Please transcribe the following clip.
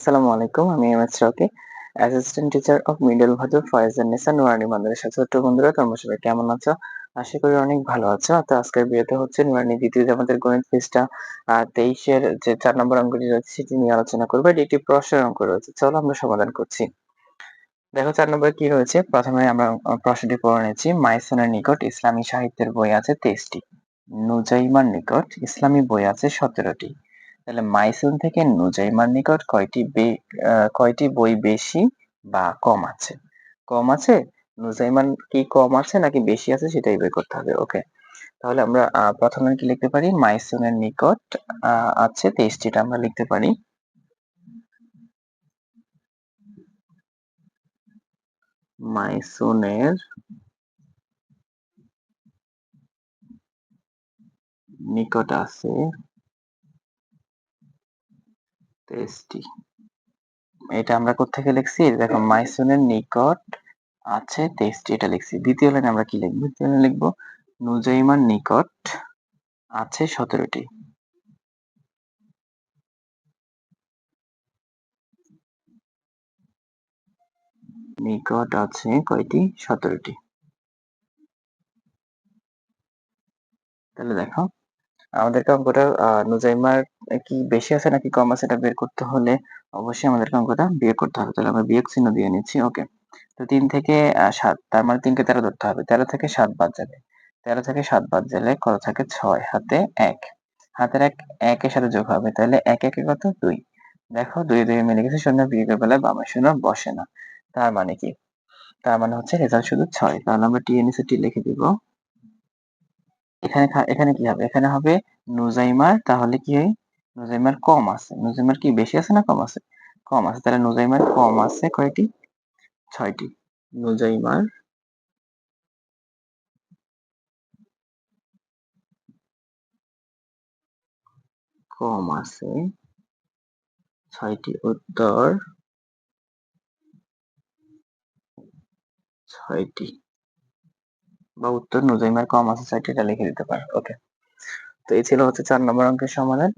আসসালামু আলাইকুম, আমি M S Rocky assistant teacher of middle Faizan ছোট্ট বন্ধুরা কেমন আছো? আশা করি অনেক ভালো তো আজকের হচ্ছে দ্বিতীয় আমাদের গণিত তেইশের যে চার নম্বর অঙ্কটি রয়েছে, সেটি নিয়ে আলোচনা করব। এটি একটি প্রশ্নের অঙ্ক রয়েছে। চলো আমরা সমাধান করছি। দেখো, চার নম্বরে কি রয়েছে? প্রথমে আমরা প্রশ্নটি পড়ে নিচ্ছি মাইসনের নিকট ইসলামী সাহিত্যের বই আছে তেইশটি। নুজাইমার নিকট ইসলামী বই আছে সতেরোটি। তাহলে মাইসুন থেকে নুজাইমার নিকট কয়টি কয়টি বই বেশি বা কম আছে? কম আছে? নুজাইমান কি কম আছে নাকি বেশি আছে সেটাই বের করতে হবে, ওকে। তাহলে আমরা প্রথমে কি লিখতে পারি? মাইসুনের নিকট আছে তেইশটিটা, আমরা লিখতে পারি। মাইসুনের নিকট আছে তেইশটি এটা আমরা কোথেকে লিখছি? দেখো মাইসুনের নিকট আছে তেইশটি এটা লিখছি। দ্বিতীয় লাইনে আমরা কি লিখব? দ্বিতীয় লাইনে লিখব নুজাইমার নিকট আছে সতেরোটি। নিকট আছে কয়টি? সতেরোটি। তাহলে দেখো আমাদেরকে অঙ্কটা নুজাইমার কি বেশি আছে নাকি কম আছে এটা বের করতে হলে অবশ্যই আমাদেরকে অঙ্কটা বিয়োগ করতে হবে। তাহলে আমরা বিয়োগ চিহ্ন দিয়ে নিচ্ছি, ওকে। তো তিন থেকে সাত, তার মানে তিনকে তেরো ধরতে হবে। তেরো থেকে সাত বাদ যাবে তেরো থেকে সাত বাদ গেলে কত থাকে? ছয়, হাতে এক। হাতের এক, একের সাথে যোগ হবে, তাহলে এক, একে কত? দুই। দেখো, দুই দুই মিলে গেছে, শূন্য বিয়োগের বেলায় বামে শূন্য বসে না। তার মানে কি? তার মানে হচ্ছে রেজাল্ট শুধু ছয়। তাহলে আমরা টি টিএনএসএ টি লিখে দিব এখানে এখানে কি হবে? এখানে হবে নুজাইমার, তাহলে কি হয়? নুজাইমার কম আছে। নুজাইমার কি বেশি আছে না কম আছে? কম আছে। তাহলে নুজাইমার কম আছে কয়টি? ছয়টি। নুজাইমার কম আছে। ছয়টি উত্তর। ছয়টি। বা উত্তর নুজাইমার কম আছে, চারটি এটা লিখে দিতে পারো। ওকে তো এই ছিল হচ্ছে চার নম্বর অঙ্কের সমাধান।